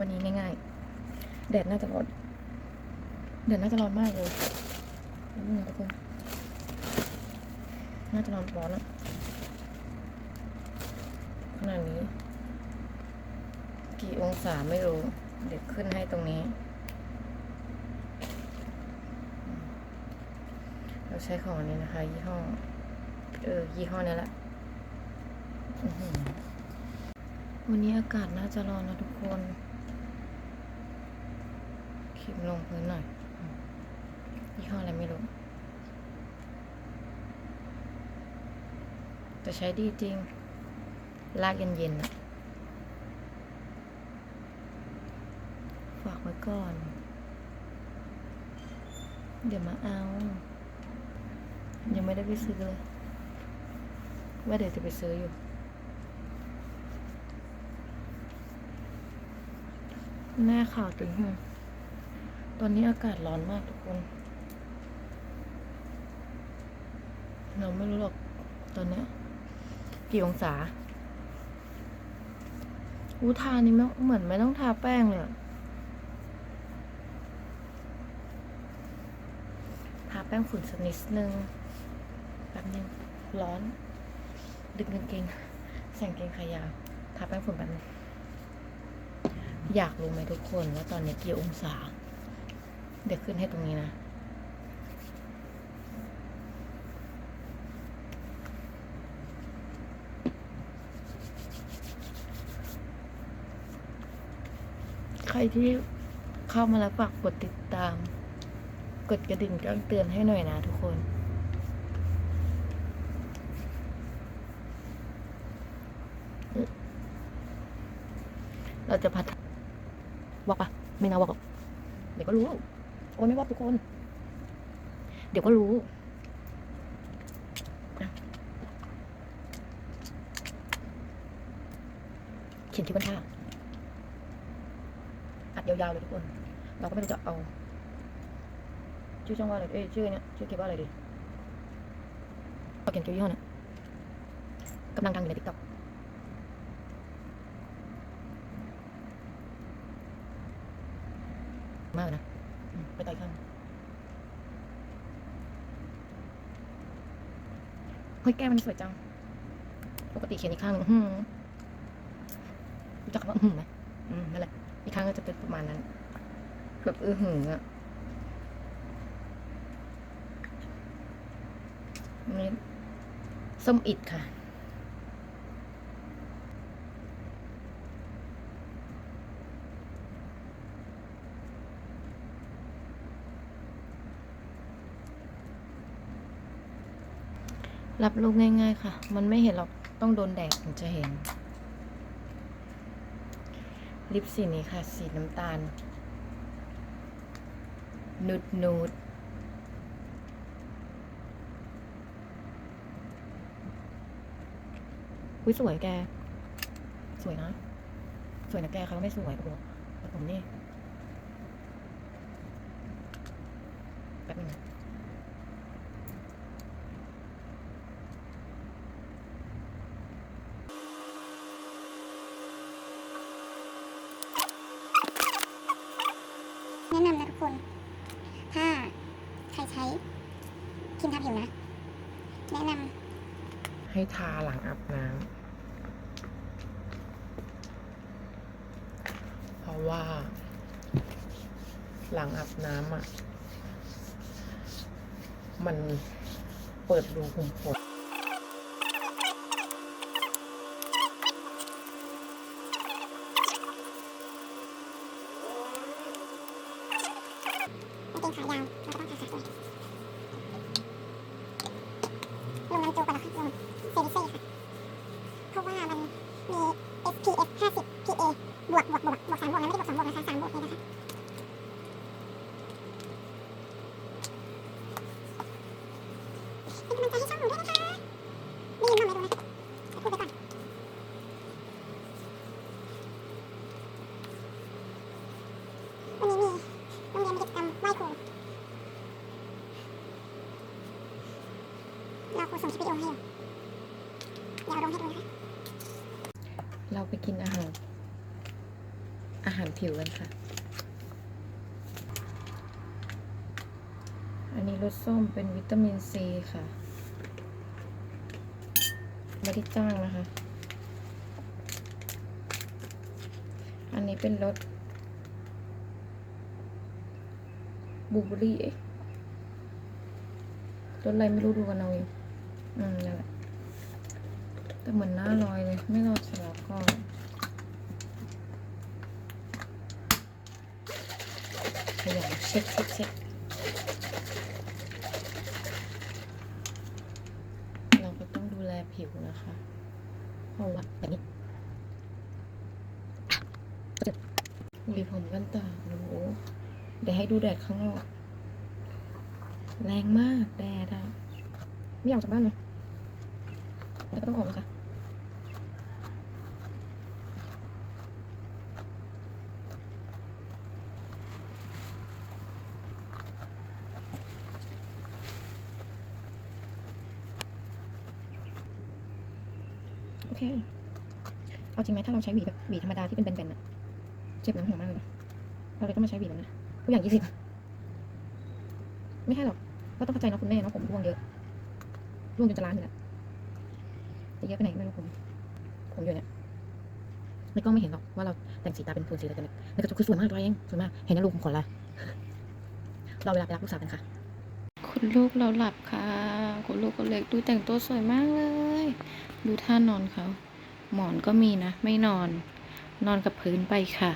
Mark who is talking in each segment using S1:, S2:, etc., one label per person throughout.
S1: วันนี้ง่ายๆ แดดน่าจะร้อนแดดน่าจะร้อนมากเลยนี่ทุกคนน่าจะร้อนร้อนอะขนาดนี้ กี่องศาไม่รู้ เดี๋ยวขึ้นให้ตรงนี้ เราใช้ของนี้นะคะ ยี่ห้อ เออ ยี่ห้อนี้แหละวันนี้อากาศน่าจะร้อนนะทุกคน ลิปลงพื้นหน่อยยี่ห้ออะไรไม่รู้ แต่ใช้ดีจริง ลากเย็นๆนะฝากไว้ก่อน เดี๋ยวมาเอา ยังไม่ได้ไปซื้อเลย ว่าเดี๋ยวจะไปซื้ออยู่หน้าขาวตึงหง ตอนนี้อากาศร้อนมากทุกคน เราไม่รู้หรอกตอนนี้กี่องศาอูทานี่ไม่เหมือนไม่ต้องทาแป้งเลยทาแป้งฝุ่นสักนิดนึงแป๊บนึงร้อน ดึงกางเกงใส่กางเกงขายาวทาแป้งฝุ่นแป๊บนึงอยากรู้ไหมทุกคนว่าตอนนี้กี่องศา เดี๋ยวขึ้นให้ตรงนี้นะ ใครที่เข้ามาแล้วฝากกดติดตาม กดกระดิ่งแจ้งเตือนให้หน่อยนะทุกคนเราจะพัฒบอกปะไม่น่าบอกหรอกเดี๋ยวก็รู้ โอ้ยไม่บอกทุกคน เดี๋ยวก็รู้เขียนที่บนท่าอัดยาวๆเลยทุกคน เราก็ไม่รู้จะเอา ชื่อช่องว่าอะไร เอ้ยชื่อเนี้ยชื่อคลิปว่าอะไรดีเอาเขียนชื่ยี่ห้อเนี้ยกำลังดังอยู่ในติ๊กต็อกมากนะ ไปต่อยข้างเฮ้ยแก้มันสวยจัง ปกติเขียนอีกข้างหนึ่งหือรู้จักคำว่าหือไหมอืมนั่นแหละ อีกข้างก็จะเป็นประมาณนั้น แบบอือหืออะนี่ส้มอิดค่ะ รับลูกง่าย ๆ ค่ะ มันไม่เห็นหรอก ต้องโดนแดดถึงจะเห็น ลิปสีนี้ค่ะ สีน้ำตาล นูดนูดอุ้ยสวยแก สวยนะ สวยนะแกเขาไม่สวยโอ้โหผมนี่แป๊บนึงนะ
S2: แนะนำนะทุก คน ถ้าใครใช้ครีมทาผิวนะ แนะน
S1: ให้ทาหลังอาบน้ำเพราะว่า หลังอาบน้ำอะ มันเปิดรูขุมขนำ
S2: กางเกงขายาวเราก็ต้องทาขาด้วยลงน้ำจูก่อนแล้วค่อยลงเซริเซ่ค่ะ เพ ราะว่ามันมี SPF 50 PA บวกบวกบวกบวกสามบวกนะไม่ได้บวกสองบวกนะคะสามบวกเลยนะคะเป็นกำลังใจให้ช่องหนูด้วยนะคะได้ยินบ้างไหมดูนะพูดไปก่อนวันนี้มีโรงเรียนมีกิจกรรมไหว้ครูเราครูส่งคลิปวิดีโอให้อยู่เดี๋ยวเอาลงให้ดูนะคะ
S1: เราไปกินอาหาร อาหารผิวกันค่ะ อันนี้รสส้มเป็นวิตามินซีค่ะ ไม่ได้จ้างนะคะ อันนี้เป็นรสบูเบอรี่รสอะไรไม่รู้ดูกันเอาเองอืมนั่นแหละ แต่เหมือนหน้าลอยเลย ไม่รอดเสร็จแล้วก็ขยันเช็คเช็คเช็คเราก็ต้องดูแลผิวนะคะเพราะว่าแบบนี้หวีผมกันต่างโอ้โหเดี๋ยวให้ดูแดดข้างนอก แรงมากแดดอะไม่อยากจากบ้านเลยแล้วก็ต้องออกนะคะ เค เอาจริงไหมถ้าเราใช้หวีแบบหวีธรรมดาที่เป็นแบนๆอะเจ็บหนังหัวมากเลยเราเลยต้องมาใช้หวีแบบนี้ผู้อย่างยี่สิบไม่ใช่หรอกก็ต้องเข้าใจเนาะคุณแม่เนาะผมร่วงเยอะร่วงจนจะล้านอยู่แล้วจะเยอะไปไหนไม่รู้ผมผมอยู่เนี่ยในกล้องไม่เห็นหรอกว่าเราแต่งสีตาเป็นโทนสีอะไรกันเนี่ยในกระจกคือสวยมากตัวเองสวยมากเห็นนะลูกผมขนละเราเวลาไปรับลูกสาวกันค่ะ คุณลูกเราหลับค่ะ คุณลูกคนเล็กดูแต่งตัวสวยมากเลย ดูท่านอนเขา หมอนก็มีนะ ไม่นอน นอนกับพื้นไปค่ะ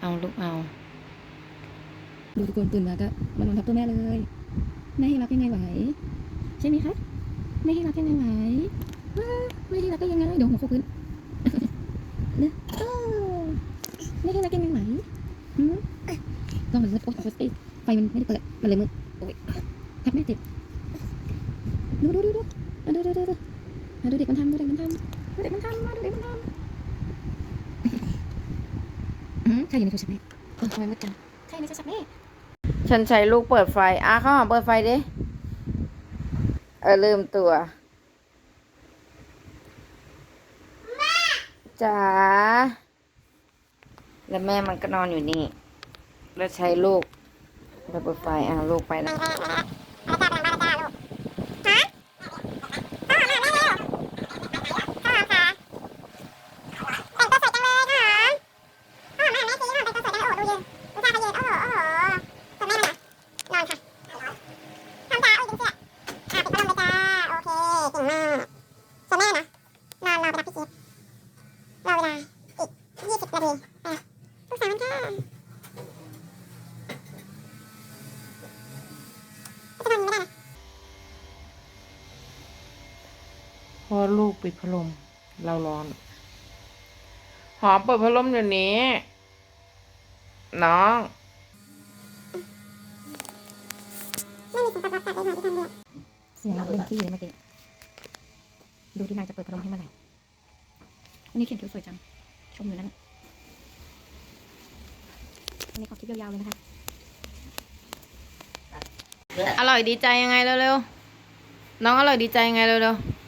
S1: เอาลูกเอา
S3: ดูทุกคนตื่นมาก็มานอนทับตัวแม่เลยแม่ให้รับยังไงไหว ใช่ไหมคะแม่ให้รับยังไงไหวว้าแม่ให้รับได้ยังไงเดี๋ยวหัวโขกพื้นเนี่ยเออแม่ให้รับยังไงไหวหืมก็มันมืดโอ๊ยไฟมันไม่ได้เปิด มันเลยมืดโอ้ยทับแม่ติด ดูดูดูดูอะดูดูดูดูอะดูเด็กมันทำดูเด็กมันทำดูเด็กมันทำมาดูเด็กมันทำอืมใช่อยู่ในโทรศัพท์แม่เออทำไมมืดจังใช่ในโทรศัพท์แม่
S1: ฉันใช้ลูกเปิดไฟอะข้าวหอมเปิดไฟดิเออลืมตัวจ๋าแล้วแม่มันก็นอนอยู่นี่ แล้วใช้ลูกไปเปิดไฟอะลูกไปนะ
S2: รอเวลาอีกยี่สิบนาทีไปลูกสาวมันค่ะจะนอนอยู่ไม่ได้นะ
S1: เพราะลูกปิดพัดลม เราร้อน หอมเปิดพัดลมเดี๋ยวนี้ น้อง
S2: ไม่มีผลกระทบจากในหน่วยที่ทำเรียน
S3: เสียงเล่นขี้เลยเมื่อกี้ ดูที่นายจะเปิดพัดลมให้เมื่อไหร่อันนี้เขียนคิ้วสวยจัง ชมอยู่นั่นอันนี้ขอคลิปยาวๆเลยนะคะ
S1: อร่อยดีใจยังไงเร็วๆ น้องอร่อยดีใจยังไงเร็วๆ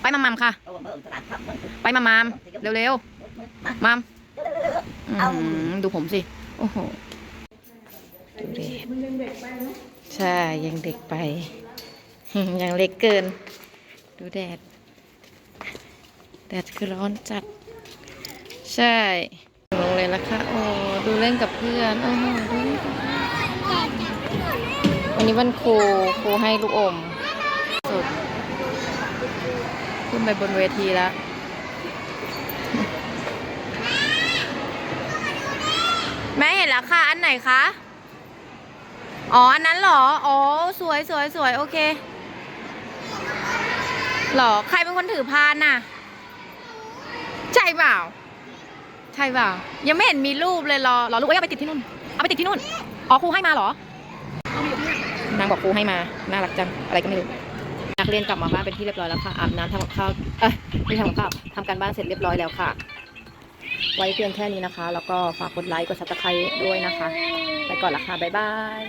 S1: ไปมา
S4: มา
S1: มค่ะ
S4: เอามาตลาดผับมัน
S1: ไปมามามเร็วๆมามอืมดูผมสิ โอ้โหดูดิใช่ยังเด็กไป ยังเล็กเกิน ดูแดด แดดคือร้อนจัด ใช่ลงเลยละค่ะ โอ้ดูเล่นกับเพื่อน โอ้โหดูวันนี้วันครูครูให้ลูกอมสุด ขึ้นไปบนเวทีแล้วแม่เห็นแล้วค่ะ อันไหนคะ อ๋อ อันนั้นเหรอ อ๋อ สวยสวยสวยโอเคเหรอ ใครเป็นคนถือพานน่ะ ใช่เปล่า ใช่เปล่า ยังไม่เห็นมีรูปเลยรอ รอรูปเอ้ยเอาไปติดที่นู่น เอาไปติดที่นู่น อ๋อครูให้มาเหรอ นางบอกครูให้มา น่ารักจัง อะไรก็ไม่รู้ นักเรียนกลับมาบ้านเป็นที่เรียบร้อยแล้วค่ะ อาบน้ำทำกับข้าว เอ้ยไม่ทำกับข้าวทำการบ้านเสร็จเรียบร้อยแล้วค่ะ ไว้เพียงแค่นี้นะคะ แล้วก็ฝากกดไลค์ กดซับสไครต์ด้วยนะคะ ไปก่อนละค่ะ บ๊ายบาย